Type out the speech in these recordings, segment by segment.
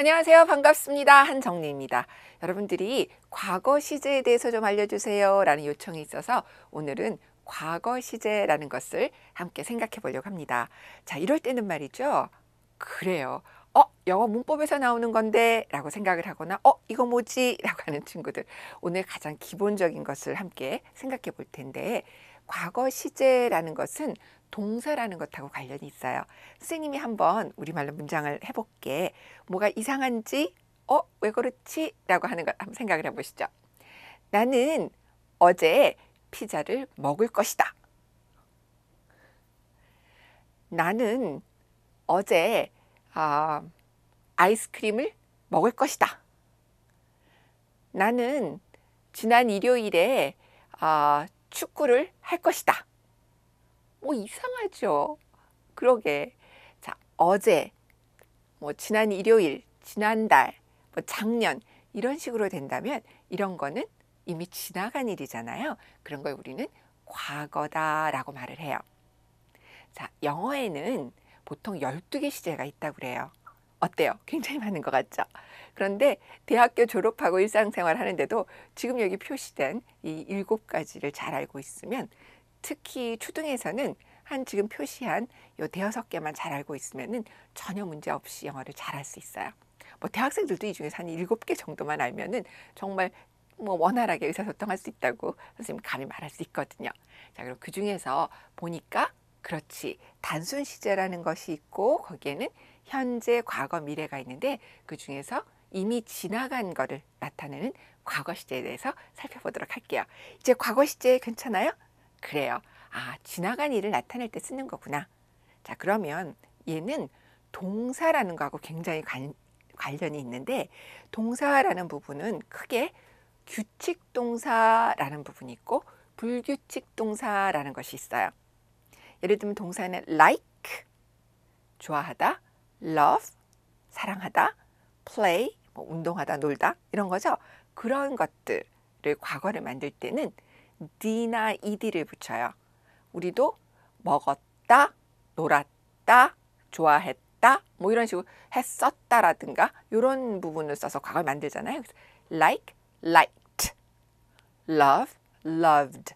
안녕하세요. 반갑습니다. 한정리입니다. 여러분들이 과거 시제에 대해서 좀 알려주세요. 라는 요청이 있어서 오늘은 과거 시제라는 것을 함께 생각해 보려고 합니다. 자, 이럴 때는 말이죠. 그래요. 어, 영어 문법에서 나오는 건데 라고 생각을 하거나 어, 이거 뭐지? 라고 하는 친구들. 오늘 가장 기본적인 것을 함께 생각해 볼 텐데 과거 시제라는 것은 동사라는 것하고 관련이 있어요. 선생님이 한번 우리말로 문장을 해볼게. 뭐가 이상한지, 어, 왜 그렇지? 라고 하는 걸 한번 생각을 해보시죠. 나는 어제 피자를 먹을 것이다. 나는 어제 아, 아이스크림을 먹을 것이다. 나는 지난 일요일에 아, 축구를 할 것이다. 뭐 이상하죠. 그러게. 자, 어제, 뭐 지난 일요일, 지난달, 뭐 작년 이런 식으로 된다면 이런 거는 이미 지나간 일이잖아요. 그런 걸 우리는 과거다라고 말을 해요. 자, 영어에는 보통 12개 시제가 있다고 그래요. 어때요? 굉장히 많은 것 같죠? 그런데 대학교 졸업하고 일상생활 하는데도 지금 여기 표시된 이 일곱 가지를 잘 알고 있으면 특히 초등에서는 한 지금 표시한 요 대여섯 개만 잘 알고 있으면은 전혀 문제 없이 영어를 잘 할 수 있어요. 뭐 대학생들도 이 중에서 한 일곱 개 정도만 알면은 정말 뭐 원활하게 의사소통할 수 있다고 선생님 감히 말할 수 있거든요. 자, 그럼 그 중에서 보니까 그렇지 단순 시제라는 것이 있고 거기에는 현재, 과거, 미래가 있는데 그 중에서 이미 지나간 거를 나타내는 과거 시제에 대해서 살펴보도록 할게요. 이제 과거 시제 괜찮아요? 그래요. 아, 지나간 일을 나타낼 때 쓰는 거구나. 자, 그러면 얘는 동사라는 거하고 굉장히 관, 관련이 있는데 동사라는 부분은 크게 규칙 동사라는 부분이 있고 불규칙 동사라는 것이 있어요. 예를 들면 동사는 like 좋아하다, love 사랑하다, play 뭐 운동하다, 놀다 이런 거죠. 그런 것들을 과거를 만들 때는 d나 ed를 붙여요. 우리도 먹었다, 놀았다, 좋아했다, 뭐 이런 식으로 했었다라든가 이런 부분을 써서 과거를 만들잖아요. like, liked, love, loved,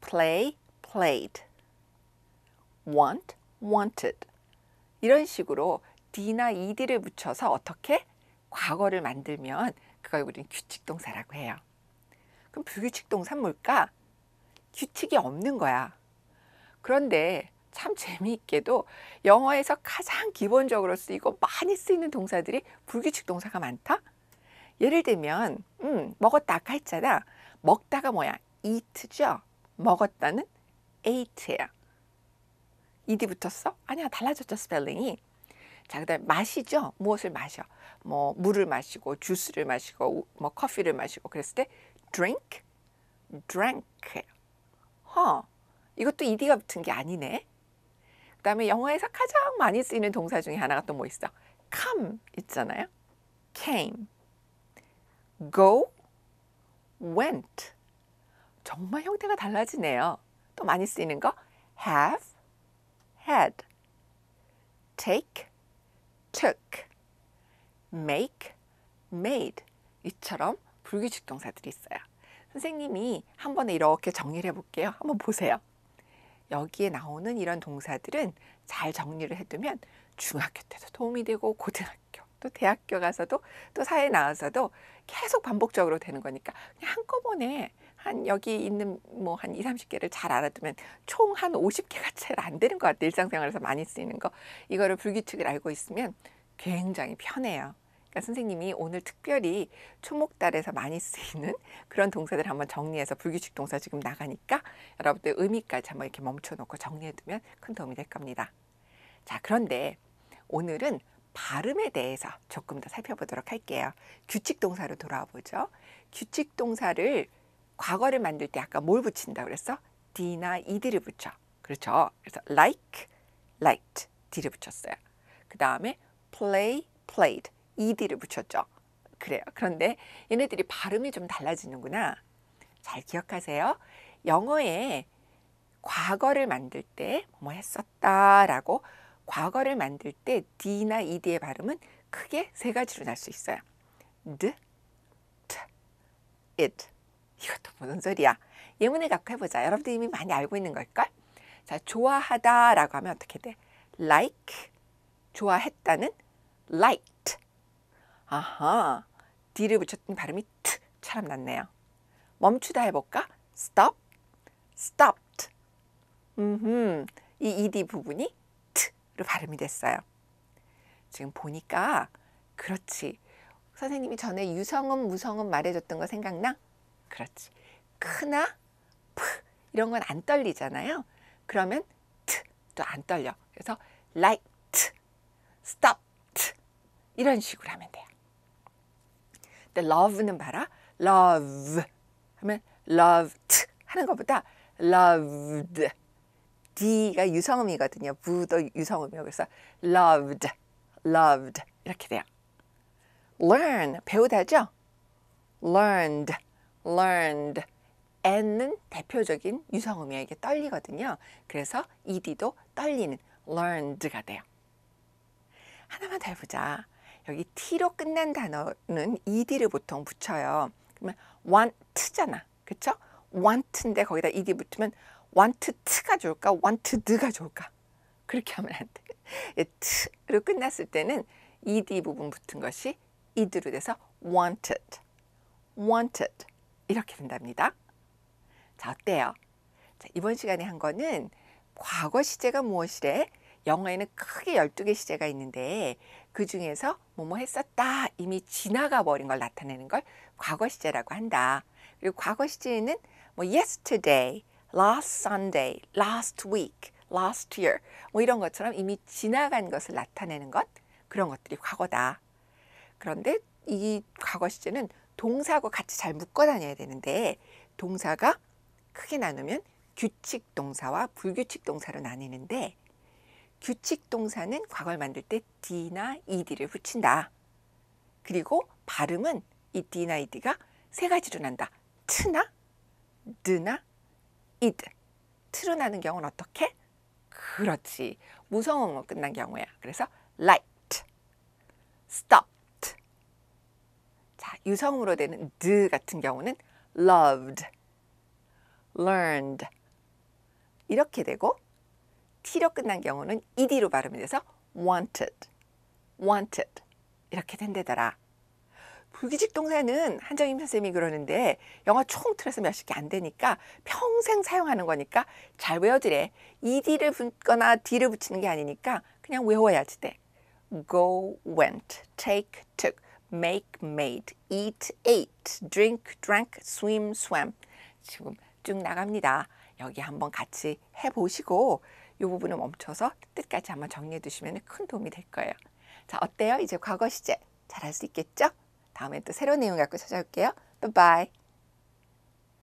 play, played, want, wanted 이런 식으로 d나 ed를 붙여서 어떻게 과거를 만들면 그걸 우리는 규칙 동사라고 해요. 그럼 불규칙 동사는 뭘까? 규칙이 없는 거야. 그런데 참 재미있게도 영어에서 가장 기본적으로 쓰이고 많이 쓰이는 동사들이 불규칙 동사가 많다? 예를 들면 음, 먹었다 아까 했잖아. 먹다가 뭐야? eat죠. 먹었다는 ate야. Ed 붙었어? 아니야 달라졌죠 스펠링이. 자 그다음 마시죠. 무엇을 마셔? 뭐 물을 마시고 주스를 마시고 뭐 커피를 마시고 그랬을 때 drink, drank. 허, 이것도 ed가 붙은 게 아니네. 그 다음에 영어에서 가장 많이 쓰이는 동사 중에 하나가 또 뭐 있어? come 있잖아요. came, go, went. 정말 형태가 달라지네요. 또 많이 쓰이는 거 have, had, take, took, make, made 이처럼 불규칙 동사들이 있어요. 선생님이 한 번에 이렇게 정리를 해볼게요. 한번 보세요. 여기에 나오는 이런 동사들은 잘 정리를 해두면 중학교 때도 도움이 되고 고등학교 또 대학교 가서도 또 사회 나와서도 계속 반복적으로 되는 거니까 그냥 한꺼번에 한 여기 있는 뭐 한 2, 30개를 잘 알아두면 총 한 50개가 잘 안 되는 것 같아요. 일상생활에서 많이 쓰이는 거. 이거를 불규칙을 알고 있으면 굉장히 편해요. 그러니까 선생님이 오늘 특별히 초목달에서 많이 쓰이는 그런 동사들 한번 정리해서 불규칙 동사 지금 나가니까 여러분들 의미까지 한번 이렇게 멈춰놓고 정리해두면 큰 도움이 될 겁니다. 자, 그런데 오늘은 발음에 대해서 조금 더 살펴보도록 할게요. 규칙 동사로 돌아와 보죠. 규칙 동사를 과거를 만들 때 아까 뭘 붙인다 그랬어? d나 ed를 붙여. 그렇죠. 그래서 like, liked, d를 붙였어요. 그 다음에 play, played, ed를 붙였죠. 그래요. 그런데 얘네들이 발음이 좀 달라지는구나. 잘 기억하세요. 영어에 과거를 만들 때 뭐 했었다라고 과거를 만들 때 d나 ed의 발음은 크게 세 가지로 날 수 있어요. d, t, it. 이것도 무슨 소리야? 예문을 갖고 해보자. 여러분들 이미 많이 알고 있는 걸걸? 자, 좋아하다 라고 하면 어떻게 돼? like, 좋아했다는 liked. 아하, d를 붙였더니 발음이 t처럼 났네요. 멈추다 해볼까? stop, stopped. 음, 이 ed 부분이 t로 발음이 됐어요. 지금 보니까 그렇지. 선생님이 전에 유성음, 무성음 말해줬던 거 생각나? 그렇지. 크나 프 이런 건 안 떨리잖아요. 그러면 t도 안 떨려. 그래서 liked, stopped 이런 식으로 하면 돼요. 근데 love는 봐라. love 하면 loved 하는 것보다 loved D가 유성음이거든요. 부도 유성음이요. 그래서 loved, loved 이렇게 돼요. learn 배우다죠. learned, learned. N은 대표적인 유성음이에요. 이게 떨리거든요. 그래서 ed도 떨리는 learned가 돼요. 하나만 더 해보자. 여기 t로 끝난 단어는 ed를 보통 붙여요. 그러면 want잖아. 그쵸? want인데 거기다 ed 붙으면 want to가 좋을까? want to가 좋을까? 그렇게 하면 안 돼. 예, t로 끝났을 때는 ed 부분 붙은 것이 ed로 돼서 wanted, wanted 이렇게 된답니다. 자, 어때요? 자, 이번 시간에 한 거는 과거 시제가 무엇이래? 영어에는 크게 12개 시제가 있는데 그 중에서 뭐뭐 했었다 이미 지나가 버린 걸 나타내는 걸 과거 시제라고 한다. 그리고 과거 시제에는 뭐 yesterday, last Sunday, last week, last year 뭐 이런 것처럼 이미 지나간 것을 나타내는 것 그런 것들이 과거다. 그런데 이 과거 시제는 동사하고 같이 잘 묶어 다녀야 되는데 동사가 크게 나누면 규칙 동사와 불규칙 동사로 나뉘는데 규칙 동사는 과거를 만들 때 d나 ed를 붙인다. 그리고 발음은 이 d나 ed가 세 가지로 난다. t나 드나 id. 트로 나는 경우는 어떻게? 그렇지. 무성음으로 끝난 경우야. 그래서 light, stopped. 자, 유성음으로 되는 드 같은 경우는 loved, learned 이렇게 되고 t로 끝난 경우는 ed로 발음이 돼서 wanted, wanted 이렇게 된대더라. 불규칙 동사는 한정임 선생님이 그러는데 영어 총 틀어서 몇십 개 안 되니까 평생 사용하는 거니까 잘 외워두래. ed를 붙거나 d를 붙이는 게 아니니까 그냥 외워야지 돼. go, went, take, took, make, made, eat, ate, drink, drank, swim, swam. 지금 쭉 나갑니다. 여기 한번 같이 해보시고 이 부분을 멈춰서 뜻까지 한번 정리해 두시면 큰 도움이 될 거예요. 자, 어때요? 이제 과거 시제 잘할 수 있겠죠? 다음에 또 새로운 내용 갖고 찾아올게요. 바이바이.